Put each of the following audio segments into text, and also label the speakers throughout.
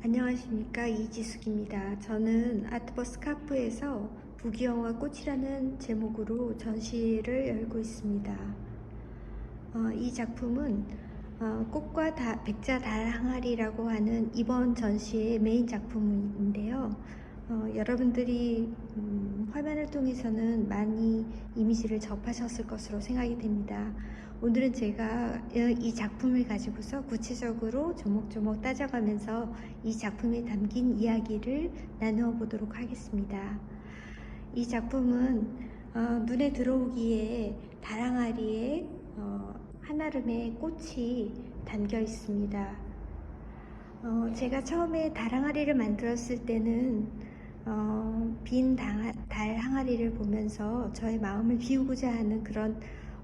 Speaker 1: 안녕하십니까 이지숙입니다. 저는 아트버스 카프에서 부귀영화 꽃이라는 제목으로 전시를 열고 있습니다. 어, 이 작품은 어, 꽃과 다, 백자 달 항아리라고 하는 이번 전시의 메인 작품인데요. 어, 여러분들이 음, 화면을 통해서는 많이 이미지를 접하셨을 것으로 생각이 됩니다. 오늘은 제가 이 작품을 가지고서 구체적으로 조목조목 따져가면서 이 작품에 담긴 이야기를 나누어 보도록 하겠습니다. 이 작품은 어, 눈에 들어오기에 다랑아리에 어, 한아름의 꽃이 담겨 있습니다. 어, 제가 처음에 다랑아리를 만들었을 때는 어, 빈 달, 달 항아리를 보면서 저의 마음을 비우고자 하는 그런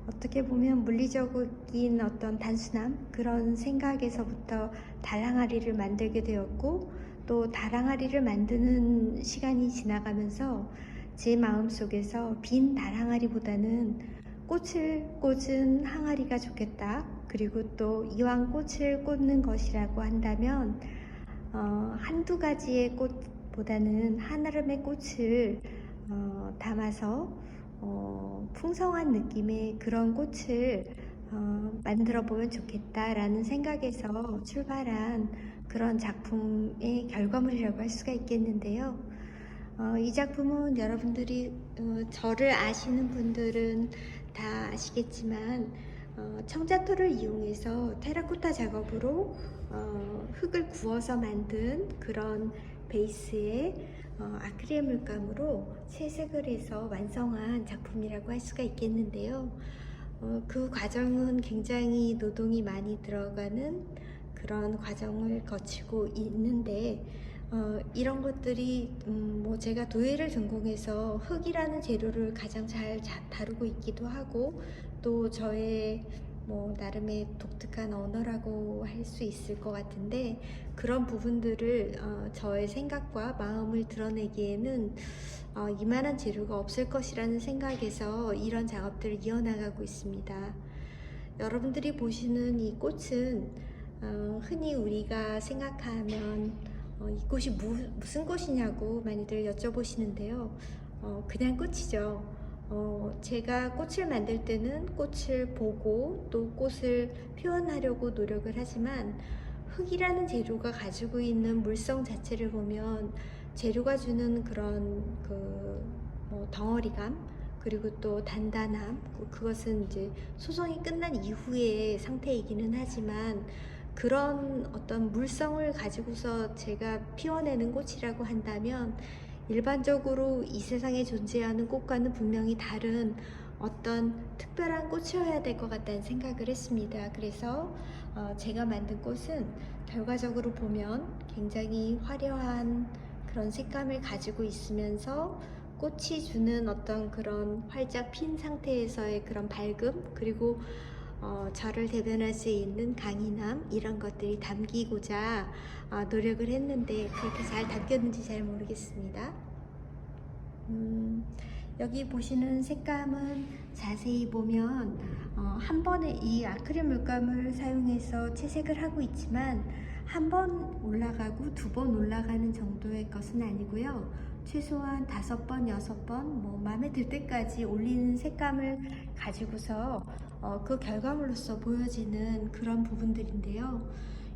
Speaker 1: 어떻게 보면 물리적인 어떤 단순함 그런 생각에서부터 달 항아리를 만들게 되었고 또 달 항아리를 만드는 시간이 지나가면서 제 마음 속에서 빈 달 항아리보다는 꽃을 꽂은 항아리가 좋겠다. 그리고 또 이왕 꽃을 꽂는 것이라고 한다면 어, 한두 가지의 꽃 보다는 한아름의 꽃을 어, 담아서 어, 풍성한 느낌의 그런 꽃을 어, 만들어 보면 좋겠다라는 생각에서 출발한 그런 작품의 결과물이라고 할 수가 있겠는데요. 어, 이 작품은 여러분들이 어, 저를 아시는 분들은 다 아시겠지만 어, 청자토를 이용해서 테라코타 작업으로 어, 흙을 구워서 만든 그런 베이스에 어, 아크릴 물감으로 채색을 해서 완성한 작품이라고 할 수가 있겠는데요. 어, 그 과정은 굉장히 노동이 많이 들어가는 그런 과정을 거치고 있는데 어, 이런 것들이 음, 뭐 제가 도예를 전공해서 흙이라는 재료를 가장 잘 자- 다루고 있기도 하고 또 저의 뭐 나름의 독특한 언어라고 할 수 있을 것 같은데 그런 부분들을 어, 저의 생각과 마음을 드러내기에는 어, 이만한 재료가 없을 것이라는 생각에서 이런 작업들을 이어나가고 있습니다. 여러분들이 보시는 이 꽃은 어, 흔히 우리가 생각하면 어, 이 꽃이 무, 무슨 꽃이냐고 많이들 여쭤보시는데요. 어, 그냥 꽃이죠. 어, 제가 꽃을 만들 때는 꽃을 보고 또 꽃을 표현하려고 노력을 하지만 흙이라는 재료가 가지고 있는 물성 자체를 보면 재료가 주는 그런 그 뭐 덩어리감 그리고 또 단단함 그- 그것은 이제 소송이 끝난 이후의 상태이기는 하지만 그런 어떤 물성을 가지고서 제가 피워내는 꽃이라고 한다면 일반적으로 이 세상에 존재하는 꽃과는 분명히 다른 어떤 특별한 꽃이어야 될 것 같다는 생각을 했습니다. 그래서 어, 제가 만든 꽃은 결과적으로 보면 굉장히 화려한 그런 색감을 가지고 있으면서 꽃이 주는 어떤 그런 활짝 핀 상태에서의 그런 밝음 그리고 어, 저를 대변할 수 있는 강인함 이런 것들이 담기고자 아, 노력을 했는데 그렇게 잘 담겼는지 잘 모르겠습니다. 음, 여기 보시는 색감은 자세히 보면 어, 한 번에 이 아크릴 물감을 사용해서 채색을 하고 있지만 한 번 올라가고 두 번 올라가는 정도의 것은 아니고요. 최소한 다섯 번, 여섯 번, 뭐 마음에 들 때까지 올리는 색감을 가지고서 어, 그 결과물로서 보여지는 그런 부분들인데요.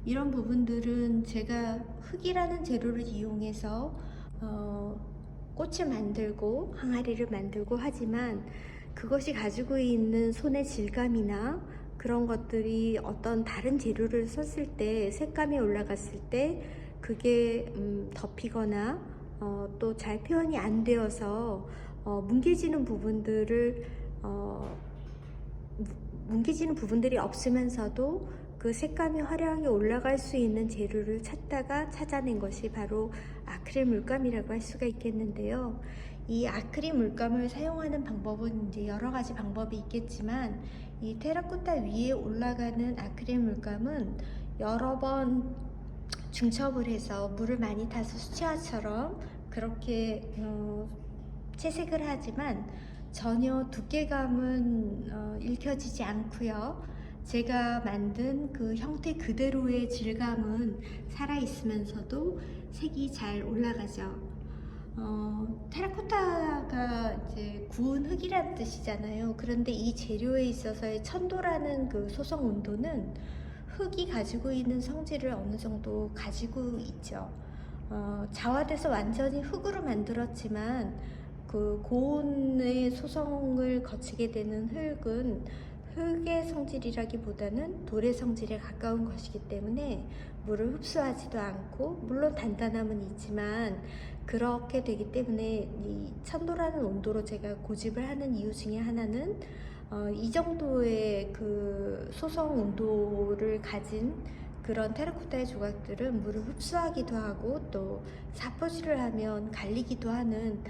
Speaker 1: 이런 부분들은 제가 흙이라는 재료를 이용해서 어, 꽃을 만들고 항아리를 만들고 하지만 그것이 가지고 있는 손의 질감이나 그런 것들이 어떤 다른 재료를 썼을 때 색감이 올라갔을 때 그게 음, 덮이거나 어, 또 잘 표현이 안 되어서 어, 뭉개지는 부분들을 어, 뭉개지는 부분들이 없으면서도 그 색감이 화려하게 올라갈 수 있는 재료를 찾다가 찾아낸 것이 바로 아크릴 물감이라고 할 수가 있겠는데요. 이 아크릴 물감을 사용하는 방법은 이제 여러 가지 방법이 있겠지만 이 테라코타 위에 올라가는 아크릴 물감은 여러 번 중첩을 해서 물을 많이 타서 수채화처럼 그렇게 어, 채색을 하지만 전혀 두께감은 어, 읽혀지지 않고요. 제가 만든 그 형태 그대로의 질감은 살아있으면서도 색이 잘 올라가죠. 어, 테라코타가 이제 구운 흙이라는 뜻이잖아요. 그런데 이 재료에 있어서의 천도라는 그 소성 온도는 흙이 가지고 있는 성질을 어느 정도 가지고 있죠. 어, 자화돼서 완전히 흙으로 만들었지만 그 고온의 소성을 거치게 되는 흙은 흙의 성질이라기보다는 돌의 성질에 가까운 것이기 때문에 물을 흡수하지도 않고 물론 단단함은 있지만 그렇게 되기 때문에 이 천도라는 온도로 제가 고집을 하는 이유 중에 하나는 어, 이 정도의 그 소성 온도를 가진 그런 테라코타의 조각들은 물을 흡수하기도 하고 또 사포질을 하면 갈리기도 하는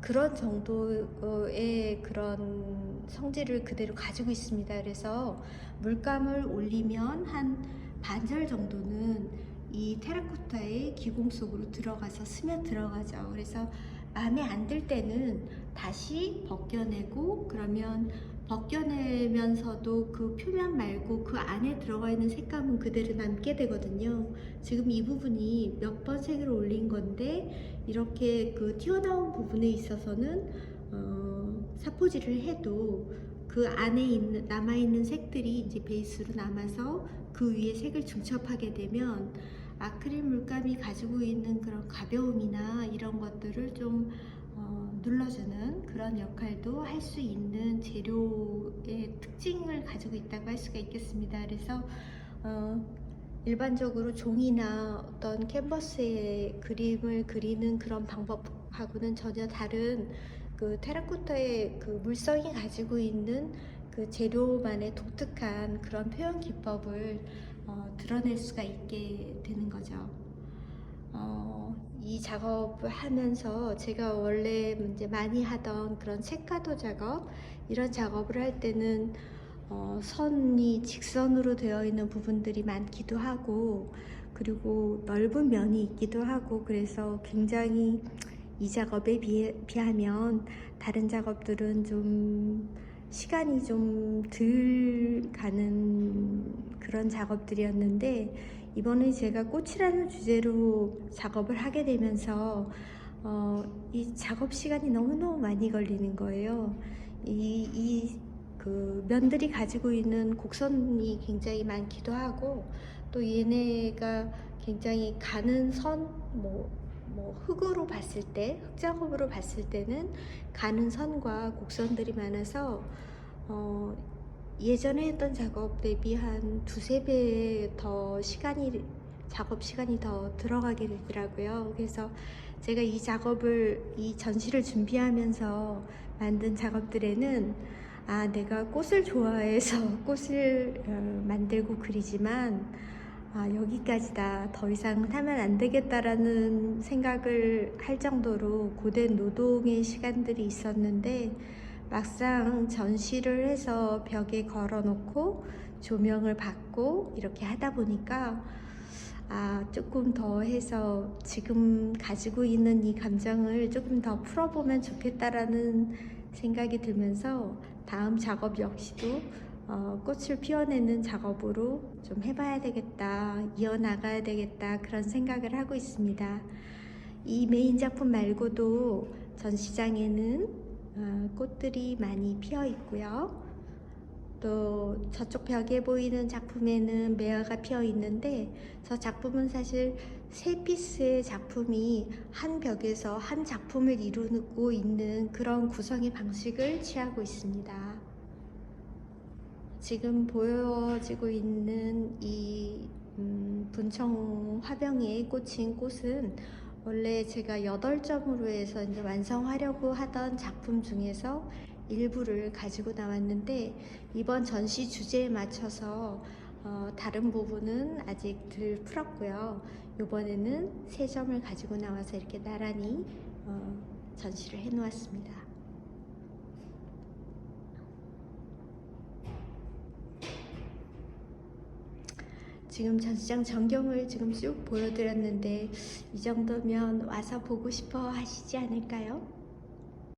Speaker 1: 그런 정도의 그런 성질을 그대로 가지고 있습니다. 그래서 물감을 올리면 한 반절 정도는 이 테라코타의 기공 속으로 들어가서 스며 들어가죠. 그래서 마음에 안 들 때는 다시 벗겨내고 그러면 벗겨내면서도 그 표면 말고 그 안에 들어가 있는 색감은 그대로 남게 되거든요. 지금 이 부분이 몇 번 색을 올린 건데 이렇게 그 튀어나온 부분에 있어서는 어, 사포질을 해도 그 안에 있는 남아 있는 색들이 이제 베이스로 남아서 그 위에 색을 중첩하게 되면 아크릴 물감이 가지고 있는 그런 가벼움이나 이런 것들을 좀 어, 눌러주는 그런 역할도 할 수 있는 재료의 특징을 가지고 있다고 할 수가 있겠습니다. 그래서 어, 일반적으로 종이나 어떤 캔버스에 그림을 그리는 그런 방법하고는 전혀 다른 그 테라코타의 그 물성이 가지고 있는 그 재료만의 독특한 그런 표현 기법을 어, 드러낼 수가 있게 되는 거죠. 어, 이 작업을 하면서 제가 원래 이제 많이 하던 그런 책가도 작업 이런 작업을 할 때는 어, 선이 직선으로 되어 있는 부분들이 많기도 하고 그리고 넓은 면이 있기도 하고 그래서 굉장히 이 작업에 비해, 비하면 다른 작업들은 좀 시간이 좀 덜 가는 그런 작업들이었는데 이번에 제가 꽃이라는 주제로 작업을 하게 되면서 어, 이 작업 시간이 너무너무 많이 걸리는 거예요. 이, 이, 그 면들이 가지고 있는 곡선이 굉장히 많기도 하고 또 얘네가 굉장히 가는 선, 뭐, 뭐 흙으로 봤을 때, 흙작업으로 봤을 때는 가는 선과 곡선들이 많아서 어, 예전에 했던 작업 대비 한 두세 배 더 시간이 작업 시간이 더 들어가게 되더라고요. 그래서 제가 이 작업을 이 전시를 준비하면서 만든 작업들에는 아 내가 꽃을 좋아해서 꽃을 어, 만들고 그리지만 아 여기까지다 더 이상 하면 안 되겠다라는 생각을 할 정도로 고된 노동의 시간들이 있었는데 막상 전시를 해서 벽에 걸어 놓고 조명을 받고 이렇게 하다 보니까 아, 조금 더 해서 지금 가지고 있는 이 감정을 조금 더 풀어보면 좋겠다라는 생각이 들면서 다음 작업 역시도 어, 꽃을 피워내는 작업으로 좀 해봐야 되겠다, 이어나가야 되겠다 그런 생각을 하고 있습니다. 이 메인 작품 말고도 전시장에는 어, 꽃들이 많이 피어 있고요. 또 저쪽 벽에 보이는 작품에는 매화가 피어 있는데 저 작품은 사실 세 피스의 작품이 한 벽에서 한 작품을 이루고 있는 그런 구성의 방식을 취하고 있습니다. 지금 보여지고 있는 이 음, 분청 화병에 꽂힌 꽃은 원래 제가 8점으로 해서 이제 완성하려고 하던 작품 중에서 일부를 가지고 나왔는데 이번 전시 주제에 맞춰서 어, 다른 부분은 아직 덜 풀었고요. 이번에는 세 점을 가지고 나와서 이렇게 나란히 어, 전시를 해 놓았습니다. 지금 전시장 전경을 지금 쭉 보여드렸는데 이 정도면 와서 보고 싶어 하시지 않을까요?